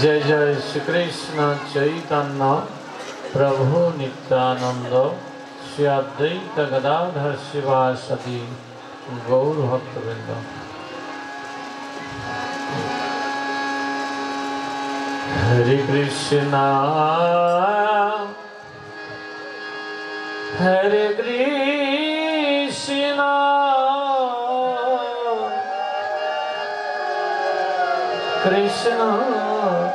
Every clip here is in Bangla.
জয় জয় শ্রীকৃষ্ণ চৈতন্য প্রভু নিত্যানন্দ শ্রী অদ্বৈত গদাধর শিবাসদি গৌর ভক্তবৃন্দ হরে কৃষ্ণ হরে কৃষ্ণ কৃষ্ণ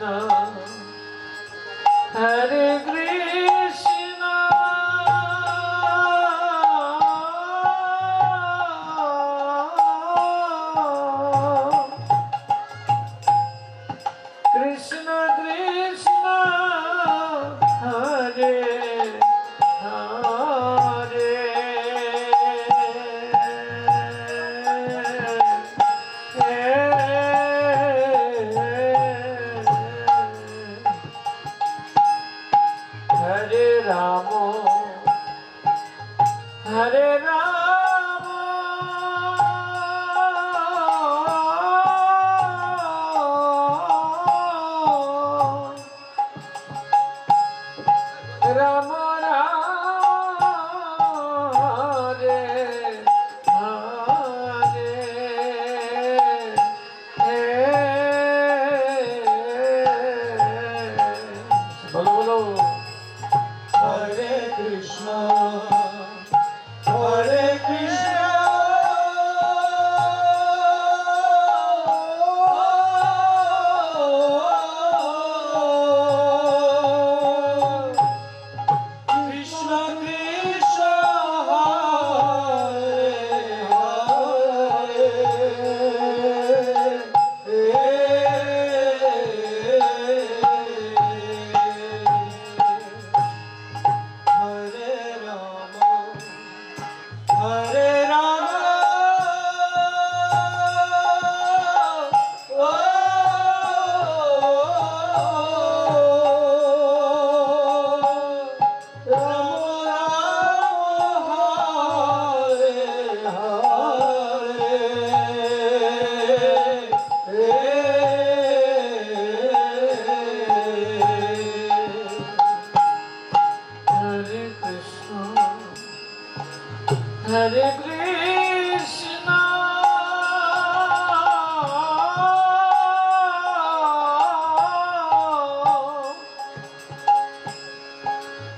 কৃষ্ণ হরে Rama হরে কৃষ্ণ।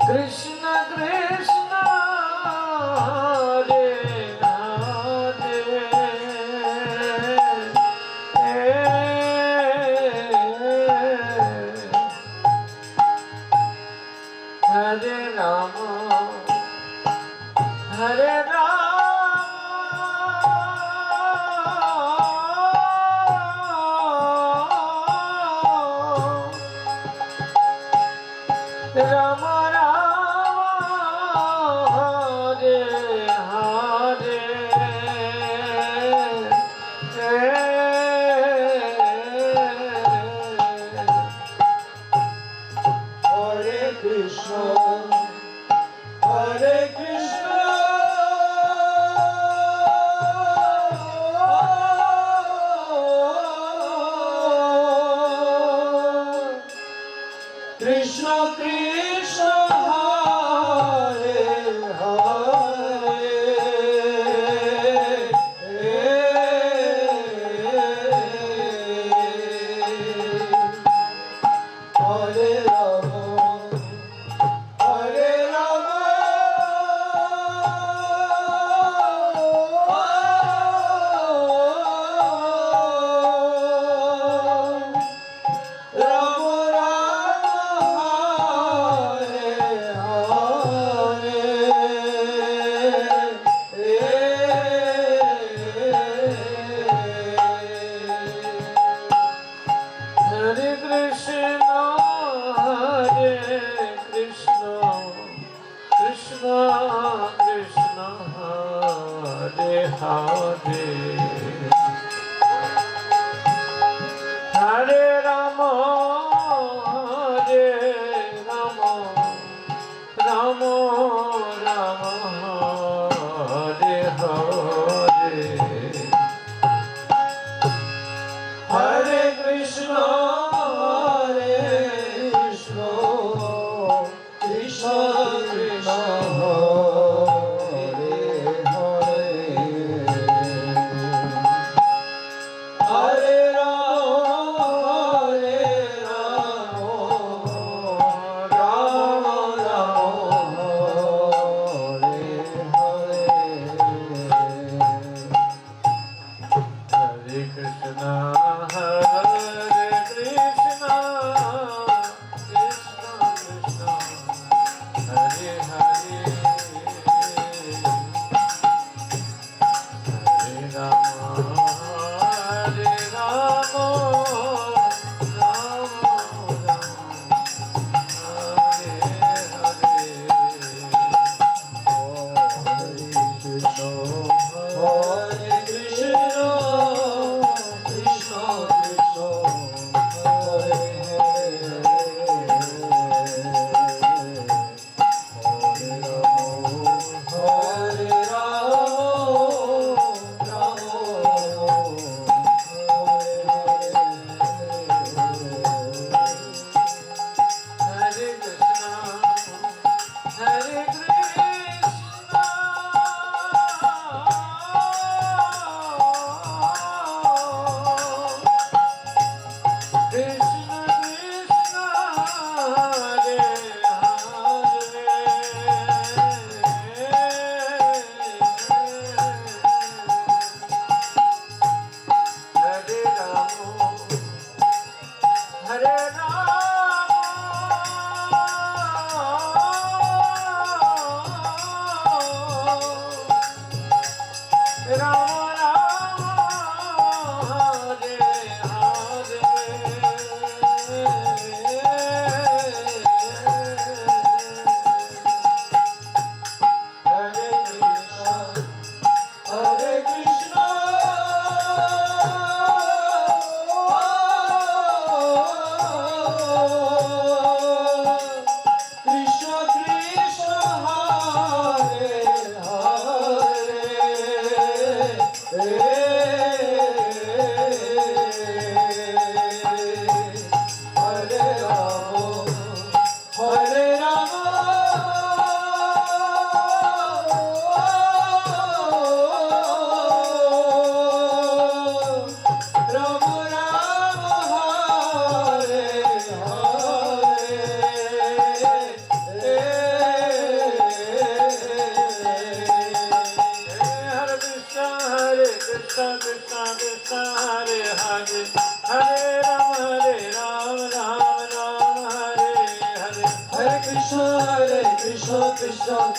কৃষ্ণ কৃষ্ণ হরে হরে রাম হরে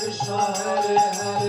Krishna Krishna